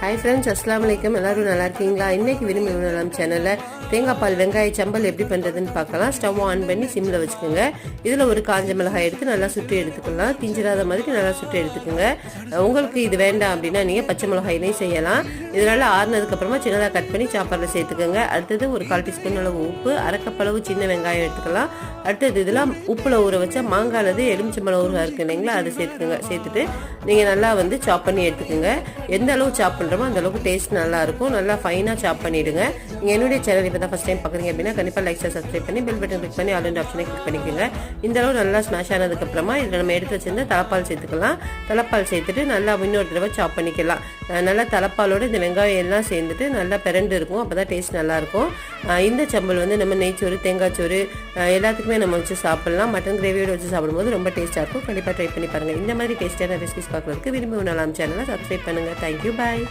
Hi friends அஸ்லாம் வலைக்கம் எல்லாரும் நல்லா இருக்கீங்களா? இன்னைக்கு விரும்பி உணரலாம் சேனலில் தேங்காய் பால் வெங்காய சம்பல் எப்படி பண்ணுறதுன்னு பார்க்கலாம். ஸ்டவ் ஆன் பண்ணி சிம்மில் வச்சுக்கோங்க. இதில் ஒரு காஞ்ச மிளகாய் எடுத்து நல்லா சுட்டு எடுத்துக்கலாம். திஞ்சிராத மாதிரி நல்லா சுட்டு எடுத்துக்கோங்க. உங்களுக்கு இது வேண்டாம் அப்படின்னா நீங்கள் பச்சை மிளகாயிலையும் செய்யலாம். இதனால் ஆறுனதுக்கப்புறமா சின்னதாக கட் பண்ணி சாப்பாடில் சேர்த்துக்கோங்க. அடுத்தது ஒரு கால் டீஸ்பூன் அளவு உப்பு அரைக்கப்பளவு சின்ன வெங்காயம் எடுத்துக்கலாம். அடுத்தது இதில் உப்பில் ஊற வச்ச மாங்காய் அல்லது எலுமிச்சம்பழம் ஊறுகாய் இருக்குது இல்லைங்களா? அதை சேர்த்துக்கோங்க. சேர்த்துட்டு நீங்கள் நல்லா வந்து சாப் பண்ணி எடுத்துக்கோங்க. எந்த அளவு சாப் பண்ணுறோமோ அந்த அளவுக்கு டேஸ்ட் நல்லா இருக்கும் நல்லா ஃபைனாக சாப் பண்ணிவிடுங்க நீங்கள் என்னுடைய சேனல் இப்போ தான் ஃபஸ்ட் டைம் பார்க்குறீங்க அப்படின்னா கண்டிப்பாக லைக் சப்ஸ்கிரைப் பண்ணி பெல் பட்டன் கிளிக் பண்ணி ஆல் ஆப்ஷனை கிளிக் பண்ணிக்கோங்க. இந்த அளவு நல்லா ஸ்மாஷ் ஆனதுக்கப்புறமா இதில் நம்ம எடுத்து வச்சிருந்த தலைப்பால் சேர்த்துக்கலாம். தலைப்பால் சேர்த்துட்டு நல்லா இன்னொரு தடவை சாப் பண்ணிக்கலாம். நல்லா தலைப்பாலோட இந்த வெங்காயம் எல்லாம் சேர்ந்துட்டு நல்லா பிறண்டு இருக்கும். அப்போ தான் டேஸ்ட் நல்லாயிருக்கும் இந்த சம்பல் வந்து நம்ம நெய்ச்சோறு தேங்காய் சோறு எல்லாத்துக்குமே நம்ம வச்சு சாப்பிட்லாம். மட்டன் கிரேவியோட வச்சு சாப்பிடும்போது ரொம்ப டேஸ்ட்டாக இருக்கும். கண்டிப்பாக ட்ரை பண்ணி பாருங்கள் இந்த மாதிரி டேஸ்ட்டான ரெசிபிஸ் பார்க்குறதுக்கு விரும்பி உணலாம் சேனலை சப்ஸ்கிரைப் பண்ணுங்கள் தேங்க்யூ பாய்